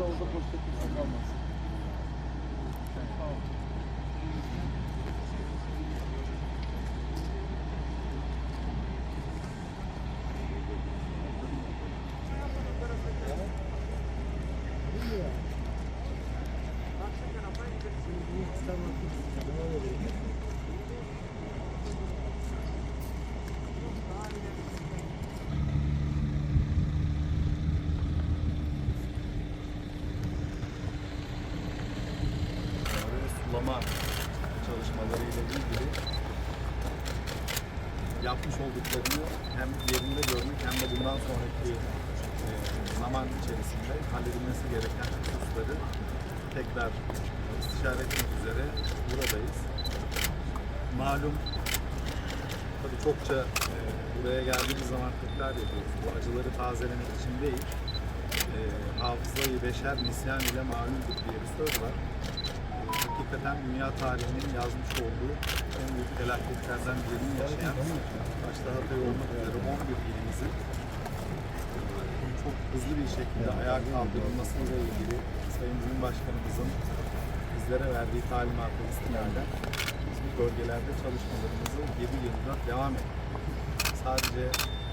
Usa, usa, usa, usa, usa, lá, usa, ve sulama çalışmalarıyla ilgili yapmış olduklarını hem yerinde görmek hem de bundan sonraki e, zaman içerisinde halledilmesi gereken hususları tekrar istişare etmek üzere buradayız. Malum tabii çokça e, buraya geldiğimiz zaman tekrar ediyoruz. Bu acıları tazelemek için değil, e, hafızayı beşer nisyan ile malumdur diye bir söz var hakikaten dünya tarihinin yazmış olduğu en büyük felaketlerden birini yaşayan başta Hatay olmak üzere 11 ilimizin çok hızlı bir şekilde ayağa kaldırılmasıyla ilgili Sayın Cumhurbaşkanımızın bizlere verdiği talimatı istinaden biz bu bölgelerde çalışmalarımızı 7 yılda devam ettik. Sadece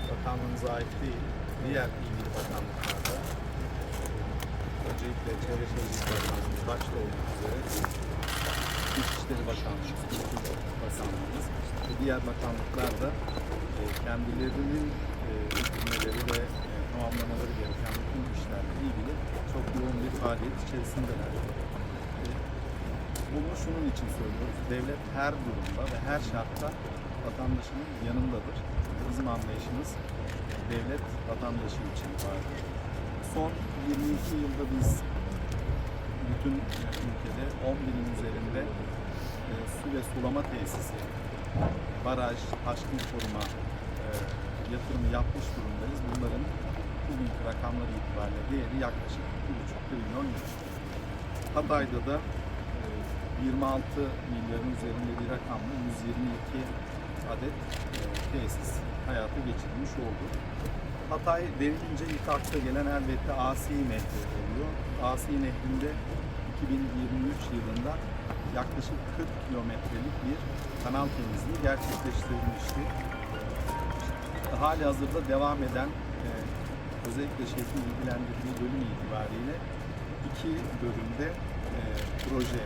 bakanlığımıza ait değil, diğer ilgili bakanlıklarda öncelikle Çevre Şehircilik Bakanlığımız başta olmak üzere İçişleri Bakanlığı, Kültür Bakanlığımız ve diğer bakanlıklar da e, kendilerinin e, ve e, tamamlamaları gereken bütün işlerle ilgili çok yoğun bir faaliyet içerisindeler. E, Bunu şunun için söylüyoruz. Devlet her durumda ve her şartta vatandaşının yanındadır. Bizim anlayışımız devlet vatandaşı için vardır. Son 22 yılda biz bütün ülkede 10 binin üzerinde e, su ve sulama tesisi, baraj, taşkın koruma e, yatırımı yapmış durumdayız. Bunların bugünkü rakamları itibariyle değeri yaklaşık 2,5 trilyon lira. Hatay'da da e, 26 milyarın üzerinde bir rakamla 122 adet e, tesis hayata geçirilmiş oldu. Hatay denilince ilk akla gelen elbette Asi Nehri oluyor. Asi Nehri'nde 2023 yılında yaklaşık 40 kilometrelik bir kanal temizliği gerçekleştirilmişti. Hali hazırda devam eden e, özellikle şehrin ilgilendirdiği bölüm itibariyle iki bölümde e, proje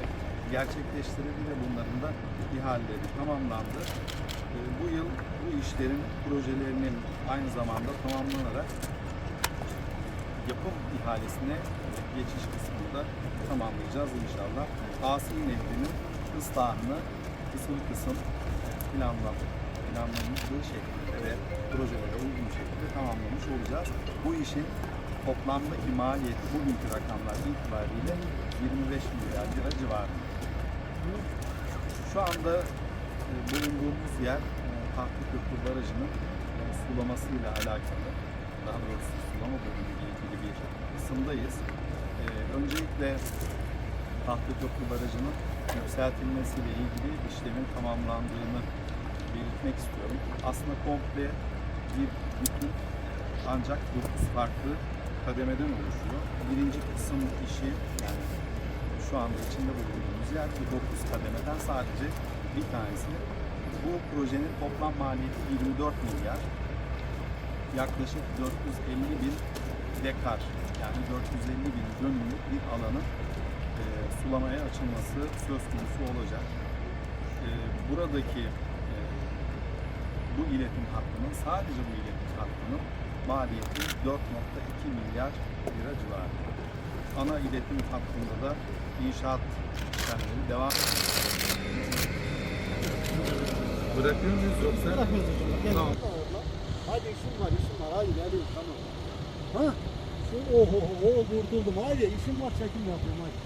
gerçekleştirildi ve bunların da ihaleleri tamamlandı. E, bu yıl işlerin projelerinin aynı zamanda tamamlanarak yapım ihalesine geçiş kısmını da tamamlayacağız inşallah. Asi Nehri'nin ıslahını kısım kısım planlan, planlandığı şekilde ve projelere uygun şekilde tamamlamış olacağız. Bu işin toplamdaki maliyeti bugünkü rakamlar itibariyle 25 milyar lira civarında. Şu anda e, bulunduğumuz yer Tahtaköprü Barajı'nın sulamasıyla alakalı, daha doğrusu sulama bölümüyle ilgili bir kısımdayız. E, öncelikle Tahtaköprü Barajı'nın yükseltilmesiyle ilgili işlemin tamamlandığını belirtmek istiyorum. Aslında komple bir bütün ancak 9 farklı kademeden oluşuyor. Birinci kısım işi yani şu anda içinde bulunduğumuz yer bu 9 kademeden sadece bir tanesi. Bu projenin toplam maliyeti 24 milyar. Yaklaşık 450 bin dekar yani 450 bin dönümlük bir alanın e, sulamaya açılması söz konusu olacak. E, buradaki e, bu iletim hattının sadece bu iletim hattının maliyeti 4.2 milyar lira civarında. Ana iletim hattında da inşaat işlemleri devam Bırakıyor muyuz yoksa? Tamam. Hadi işim var işim var hadi geliyorum tamam. Ha? Şu oho oho durdurdum hadi işim var çekim yapıyorum hadi.